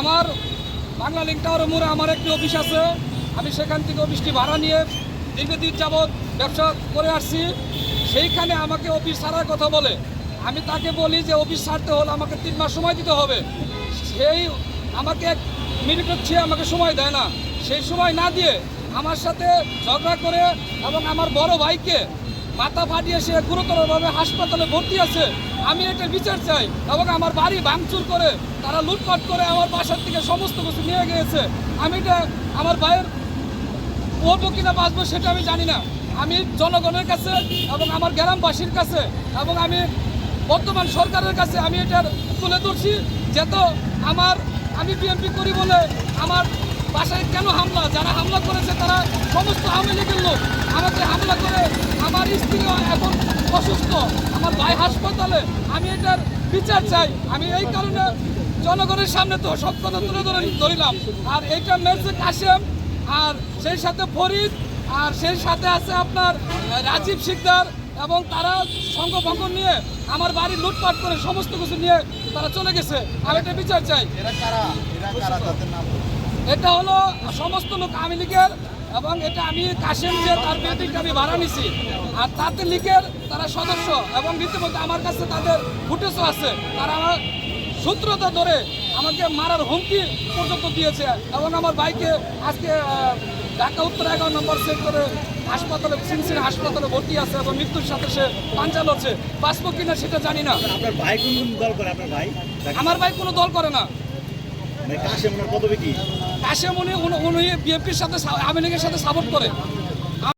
আমার বাংলা লিঙ্ক টাওয়ারের মোড়ে আমার একটি অফিস আছে। আমি সেখান থেকে অফিসটি ভাড়া নিয়ে দীর্ঘদিন যাবৎ ব্যবসা করে আসছি। সেইখানে আমাকে অফিস ছাড়ার কথা বলে। আমি তাকে বলি যে অফিস ছাড়তে হলে আমাকে তিন মাস সময় দিতে হবে। সেই আমাকে এক মিনিট হচ্ছে আমাকে সময় দেয় না। সেই সময় না দিয়ে আমার সাথে ঝগড়া করে এবং আমার বড় ভাইকে মাথা ফাটিয়ে সে গুরুতরভাবে হাসপাতালে ভর্তি আছে। আমি এটার বিচার চাই। এবং আমার বাড়ি ভাঙচুর করে তারা লুটপাট করে আমার বাসার থেকে সমস্ত কিছু নিয়ে গিয়েছে। আমি এটা আমার ভাইয়ের পড়ব কিনা বাঁচবো সেটা আমি জানি না। আমি জনগণের কাছে এবং আমার গ্রামবাসীর কাছে এবং আমি বর্তমান সরকারের কাছে আমি এটার তুলে ধরছি যেত আমার আমি বিএনপি করি বলে আমার বাসায় কেন হামলা? যারা হামলা করেছে তারা সমস্ত আওয়ামী লীগের লোক। আমাকে হামলা করে আমার স্ত্রীও এখন অসুস্থ। আমার ভাই হাসপাতালে। আমি এটার বিচার চাই। আমি এই কারণে জনগণের সামনে তো সব কথা তুলে ধরে ধরিলাম। আর এইটা মেরছে কাশেম, আর সেই সাথে ফরিদ, আর সেই সাথে আছে আপনার রাজীব শিকদার এবং তারা সংঘভঙ্গ নিয়ে আমার বাড়ি লুটপাট করে সমস্ত কিছু নিয়ে তারা চলে গেছে। আর এটা বিচার চাই। এটা হলো সমস্ত লোক আওয়ামী লীগের এবং এটা আমি কাশেম যে তার বিল্ডিংটা আমি ভাড়া নিছি। আর তাতে লীগের তারা সদস্য এবং রীতিমতো আমার কাছে তাদের ফুটেজও আছে। তারা আমার সূত্রতা ধরে আমাকে মারার হুমকি পর্যন্ত দিয়েছে এবং আমার বাইকে আজকে ঢাকা উত্তর এগারো নম্বর সেক্টরে হাসপাতালে সিনসির হাসপাতালে ভর্তি আছে এবং মৃত্যুর সাথে সে পাঞ্চাল হচ্ছে বাঁচবো কিনা সেটা জানি না। আপনার ভাই কোন কোন দল করে? আপনার ভাই? আমার ভাই কোনো দল করে না। মানে কাশে ওনার পদবী কি? কাশেম উনি উনি বিএনপির সাথে আওয়ামী লীগের সাথে সাপোর্ট করে।